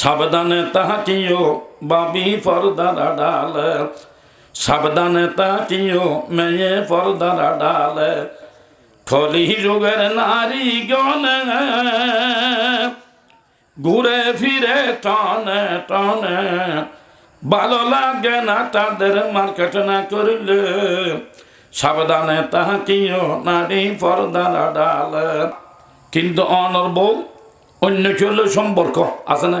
সাবধানে তাহাকিও, বাবি পর্দার ডাল সাবধানে তাকিও মেয়ে পর্দার ডাল খলি যুগের নারী গনে, ঘুরে ফিরে টনে টনে। ভালো লাগে না তাদের মার্কেট না করিলে। সাবধানে তাহাকিও, নারী পর্দার ডাল কিন্তু অনর অন্য হলো সম্পর্ক আছে না?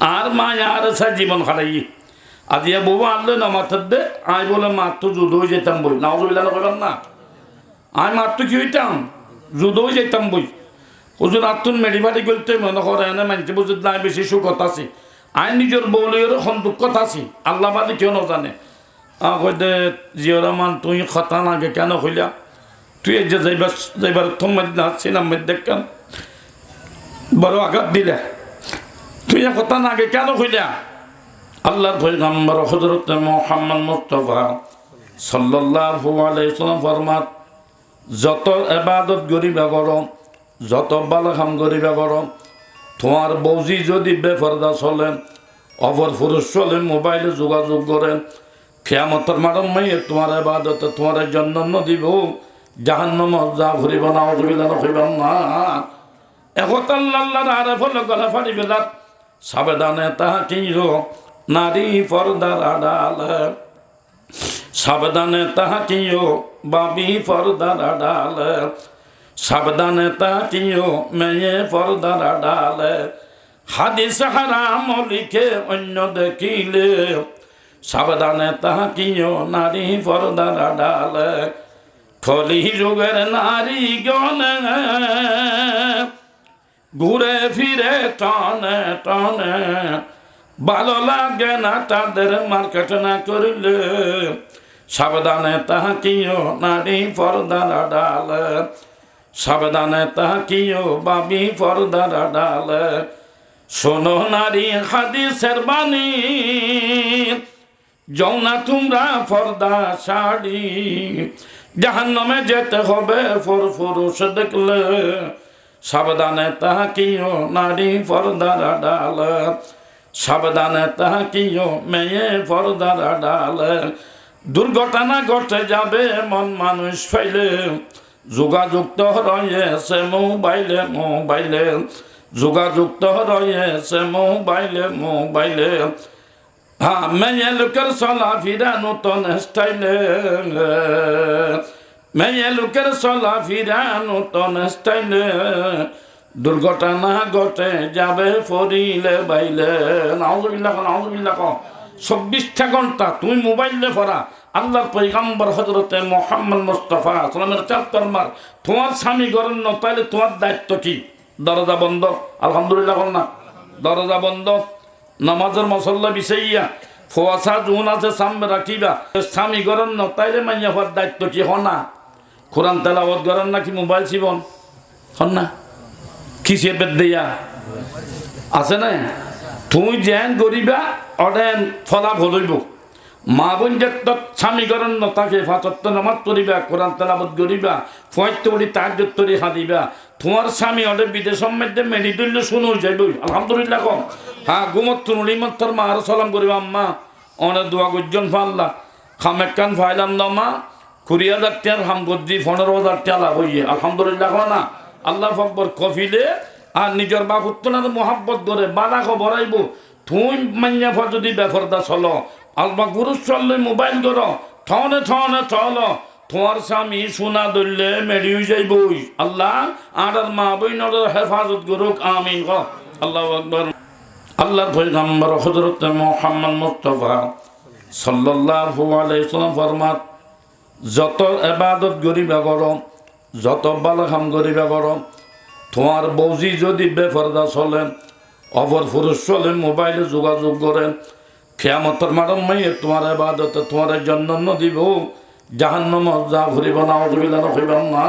আর মা আর সা জীবন হারাই। আজি বউ আনলো না, মাথার দে আয় বলে মাত্র যুদ্ধ হয়ে যেতাম বই। না অসুবিধা না। করলাম না আমি মাত্র কি হইতাম? যুদ্ধ হয়ে যেতাম বই। ওজন আত্মন মেডি ফাটি করতে মনে করে এনে মানছে বুঝে নাই, বেশি সুখত আছে। আই, নিজের বউলের সন্তুকত আছে। আল্লাহ বাদে কেউ নজানে। কইতে জিয়া রহমান, তুই কথা নাগে কেন হইলা তুই যে যাইবার যাইবার তোমার ছিলাম দেখান বড় আঘাত দিলে। এ কথা নাগে কেন হইলা আল্লাহর পয়গম্বর হজরত মোহাম্মদ মুস্তফা সাল্লাল্লাহু আলাইহি সাল্লাম ফরমাত, যত এবাদত গরিবা করো, যত ভালো কাম গরিবা করো, তোমার বৌজি যদি বেফরদা চলে, অপর পুরুষ চলে, মোবাইলে যোগাযোগ করে খেয়ামতর মারম মাইয়ে তোমার এবাদতে তোমার জন্য দিব জাহান্ন যা ঘুরিব না অসুবিধা নকরিব না। একতাল্লাহ আরে ফলে গলা ফাড়ি সাবেদানে তাহা কি নারী পর্দার আড়াল সাবধানে তাহাকিও বাবি পর্দার আড়াল সাবধানে তাকিও মেয়ে পর্দার আড়াল হাদিস হারাম লিখে অন্য দেখিলে সাবধানে তাহাকিও নারী পর্দার আড়াল খলি যুগের নারী গনে ঘুরে ফিরে টনে টনে। ভালো লাগে না তাদের মার্কেট না করিলে। সাবধানে তাহাকিও নারী পর্দার ডাল সাবধানে তাহাকিও বাবি পর্দার ডাল শোনো নারী হাদিসের বাণী। যৌনা তোমরা পর্দা শাড়ি। জাহান্নামে যেতে হবে ফর পুরুষ দেখলে। সাবধানে তাহাকিও নারী পর্দার ডাল। সাবধানে তাহাকিও মেয়ে পর্দার ডাল। দুর্ঘটনা ঘটে যাবে, মন মানুষ ফাইলে যোগাযুক্ত রয়েছে মোবাইলে মোবাইলে। যোগাযুক্ত রয়েছে মোবাইলে মোবাইলে। হ্যাঁ মেয়ে লোকের চলা ফিরা নতুন স্টাইলে। মেয়ে লোকের চলা ফিরা নতুন স্টাইলে দুর্ঘটনা ঘটে যাবে, ফরিলে বাইলে। নাউজুবিল্লাহ নাউজুবিল্লাহ চব্বিশটা ঘণ্টা তুমি মোবাইলে পড়া আল্লাহর পৈগম্বর হজরতে মোহাম্মদ মুস্তফা সালামের চাপ্তার মার তোমার স্বামী গরম ন তাহলে তোমার দায়িত্ব কি? দরজা বন্ধ। আলহামদুলিল্লাহ বল না। দরজা বন্ধ। নামাজের মসল্লা বিষাইয়া ফোয়াশা জুন আছে, সামনে রাখিবা। স্বামী গরম ন, তাইলে মাইয়া হওয়ার দায়িত্ব কি? হন কোরআন তেলাওয়াত গরম নাকি মোবাইল জীবন হন না? কিসে বেদ দিয়া আছে না? তুই যেন গরিবা, অডেন ফলা ভলইব মা বোন যে স্বামী করেন ন, তাকে ফাঁচত্ব নামাজ করিবা কোরআন তেলাবত করিবা ফয়ত্ত বলি তার তরি হাদিবা। তোমার স্বামী অডে বিদেশের মধ্যে মেডি তুললে শুনো, যাইব। আলহামদুলিল্লাহ কম। হ্যাঁ গুমত তুনুলি মত্তর মা আরও সালাম করিবা, আম্মা। অনেক দোয়া গজ্জন ফাল্লা। খামেকান ফাইলাম দমা কুড়ি হাজার টিয়ার হাম গজ্জি পনেরো হাজার টিয়া লাভ হইয়ে। আলহামদুলিল্লাহ না? আল্লাহ ফকবর কফিলে আর নিজের বাপ উত্তনার মোহাব্বত ধরে বালা খবর আইব। তুই মান্যা ফা যদি বেফরদা চল। আলবা গুরু চললে মোবাইল কর ঠনে ঠনে চল। তোমার স্বামী সোনা ধরলে মেডি যাইবই আল্লাহ আর মা বইনর হেফাজত করুক, আমিন আল্লাহ আকবর। আল্লাহর পয়গম্বর হজরত মোহাম্মদ মুস্তফা সাল্লাল্লাহু আলাইহি সাল্লাম ফরমাত যত এবাদত গরিবা করো, যত ভালো কাম কর করো, তোমার বৌজি যদি বেফরদা চলে, অপর পুরুষ চলে, মোবাইলে যোগাযোগ করেন খেয়ামতর মারম মাইয়ে তোমার এবাদত তোমার জন্য দিব জাহান্ন মজা ঘুরিব না, অসুবিধা নখিব না।